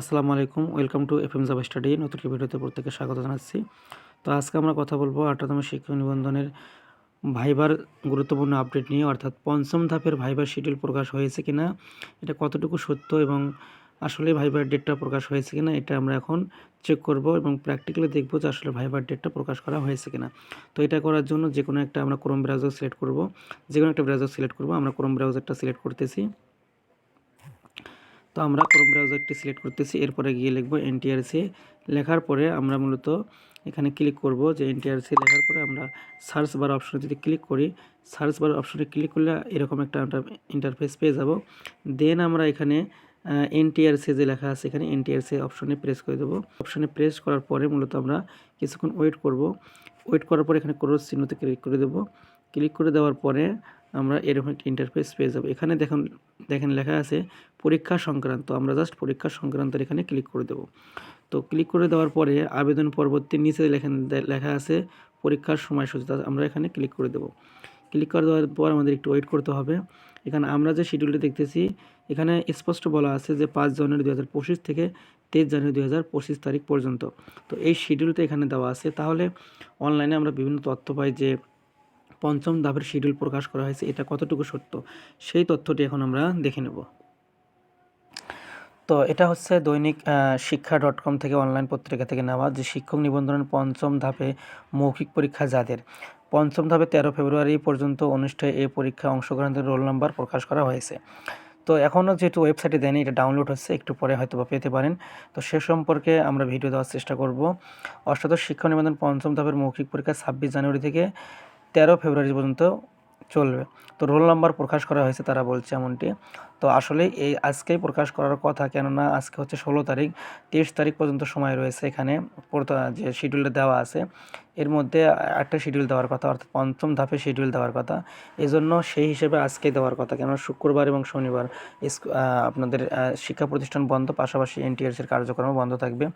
আসসালামু আলাইকুম, welcome to F M Java study, নতুন ভিডিওতে প্রত্যেকে স্বাগত জানাচ্ছি। তো আজকে আমরা কথা বলব আঠারোতম শিক্ষক নিবন্ধনের ভাইবার গুরুত্বপূর্ণ আপডেট নিয়ে, অর্থাৎ পঞ্চম ধাপের ভাইবার শিডিউল প্রকাশ হয়েছে কিনা, এটা কতটুকু সত্য এবং আসলে ভাইবার ডেটটা প্রকাশ হয়েছে কিনা, এটা আমরা এখন চেক করব এবং প্র্যাকটিক্যালি দেখব যে আসলে ভাইবার ডেটটা প্রকাশ করা হয়েছে কিনা। তো এটা করার জন্য যে কোনো একটা আমরা ক্রোম ব্রাউজার সিলেক্ট করব, যে কোনো একটা ব্রাউজার সিলেক্ট করব, আমরা ক্রোম ব্রাউজারটা সিলেক্ট করতেছি। তো আমরা ক্রোম ব্রাউজারটি সিলেক্ট করতেছি, এরপরে গিয়ে লিখব এনটিআরসি লেখার পরে আমরা মূলত এখানে ক্লিক করব যে এনটিআরসি লেখার পরে আমরা সার্চ বার অপশনে যদি ক্লিক করি সার্চ বার অপশনে ক্লিক করলে এরকম একটা ইন্টারফেস পেয়ে যাব। দেন আমরা এখানে এনটিআরসি যে লেখা আছে এখানে এনটিআরসি অপশনে প্রেস করে দেবো। অপশনে প্রেস করার পরে মূলত আমরা কিছুক্ষণ ওয়েট করব। ওয়েট করার পরে এখানে ক্রোজ চিহ্নতে ক্লিক করে দেবো। ক্লিক করে দেওয়ার পরে আমরা এরকম একটা ইন্টারফেস পেয়ে যাব। এখানে দেখুন, দেখেন লেখা আছে পরীক্ষা সংক্রান্ত। আমরা জাস্ট পরীক্ষা সংক্রান্তের এখানে ক্লিক করে দেবো। তো ক্লিক করে দেওয়ার পরে আবেদন পরবর্তী নিচে লেখেন, লেখা আছে পরীক্ষার সময়সূচি। আমরা এখানে ক্লিক করে দেবো। ক্লিক করে দেওয়ার পর আমাদের একটু ওয়েট করতে হবে। এখানে আমরা যে শিডিউলটি দেখতেছি, এখানে স্পষ্ট বলা আছে যে পাঁচ জানুয়ারি দু হাজার পঁচিশ থেকে তেইশ জানুয়ারি দু হাজার পঁচিশ তারিখ পর্যন্ত। তো এই শিডিউলটা এখানে দেওয়া আছে। তাহলে অনলাইনে আমরা বিভিন্ন তথ্য পাই যে পঞ্চম ধাপের শিডিউল প্রকাশ করা হয়েছে, এটা কতটুকু সত্য? সেই তথ্যটি এখন আমরা দেখে নেব। তো এটা হচ্ছে দৈনিক শিক্ষা ডট কম থেকে অনলাইন পত্রিকা থেকে নেওয়া যে শিক্ষক নিবন্ধনের পঞ্চম ধাপে মৌখিক পরীক্ষা যাদের। পঞ্চম ধাপে তেরো ফেব্রুয়ারি পর্যন্ত অনুষ্ঠেয় এই পরীক্ষা অংশগ্রহণের রোল নাম্বার প্রকাশ করা হয়েছে। তো এখনও যেহেতু ওয়েবসাইটে দেয়নি, এটা ডাউনলোড হচ্ছে, একটু পরে হয়তো বা পেতে পারেন। তো সে সম্পর্কে আমরা ভিডিও দেওয়ার চেষ্টা করব। অষ্টাদশ শিক্ষা নিবন্ধন পঞ্চম ধাপের মৌখিক পরীক্ষা ছাব্বিশ জানুয়ারি থেকে তেরো ফেব্রুয়ারি পর্যন্ত চলবে। তো রোল নাম্বার প্রকাশ করা হয়েছে তারা বলছে এমনটি। তো আসলে এই আজকেই প্রকাশ করার কথা কেননা আজকে হচ্ছে ষোলো তারিখ, তেইশ তারিখ পর্যন্ত সময় রয়েছে এখানে যে শিডিউলটা দেওয়া আছে। এর মধ্যে একটা শিডিউল দেওয়ার কথা, অর্থাৎ পঞ্চম ধাপে শিডিউল দেওয়ার কথা। এই জন্য সেই হিসেবে আজকে দেওয়ার কথা কেননা শুক্রবার এবং শনিবার আপনাদের শিক্ষা প্রতিষ্ঠান বন্ধ, পাশাপাশি এনটিআরসির কার্যক্রম বন্ধ থাকবে।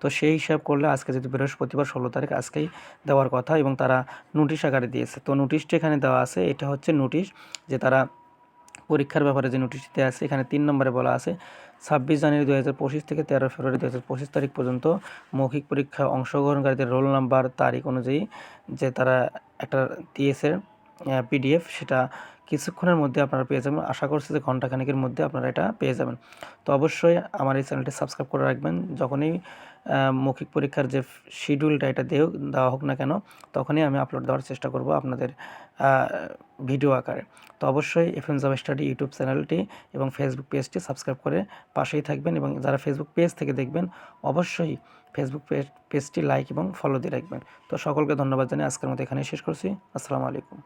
তো সেই হিসাব করলে আজকে যেহেতু বৃহস্পতিবার, ষোলো তারিখ, আজকেই দেওয়ার কথা এবং তারা নোটিশ আকারে দিয়েছে। তো নোটিশটি এখানে দেওয়া আছে, এটা হচ্ছে নোটিশ যে তারা পরীক্ষার ব্যাপারে যে নোটিশটিতে আছে, এখানে তিন নম্বরে বলা আছে, ছাব্বিশ জানুয়ারি দু হাজার পঁচিশ থেকে তেরো ফেব্রুয়ারি দু হাজার পঁচিশ তারিখ পর্যন্ত মৌখিক পরীক্ষা অংশগ্রহণকারীদের রোল নাম্বার তারিখ অনুযায়ী যে তারা একটা দিয়েছে পিডিএফ সেটা কিছুক্ষণের মধ্যে আপনারা পেয়ে যাবেন। আশা করছি যে ঘন্টাখানেকের মধ্যে আপনারা এটা পেয়ে যাবেন। তো অবশ্যই আমার এই চ্যানেলটি সাবস্ক্রাইব করে রাখবেন। যখনই মৌখিক পরীক্ষার যে শিডিউলটা এটা দেও দেওয়া হোক না কেন, তখনই আমি আপলোড দেওয়ার চেষ্টা করব আপনাদের ভিডিও আকারে। তো অবশ্যই F M Java study YouTube চ্যানেলটি এবং ফেসবুক পেজটি সাবস্ক্রাইব করে পাশেই থাকবেন এবং যারা ফেসবুক পেজ থেকে দেখবেন, অবশ্যই ফেসবুক পেজ পেজটি লাইক এবং ফলো দিয়ে রাখবেন। তো সকলকে ধন্যবাদ জানিয়ে আজকের মতো এখানেই শেষ করছি। আসসালামু আলাইকুম।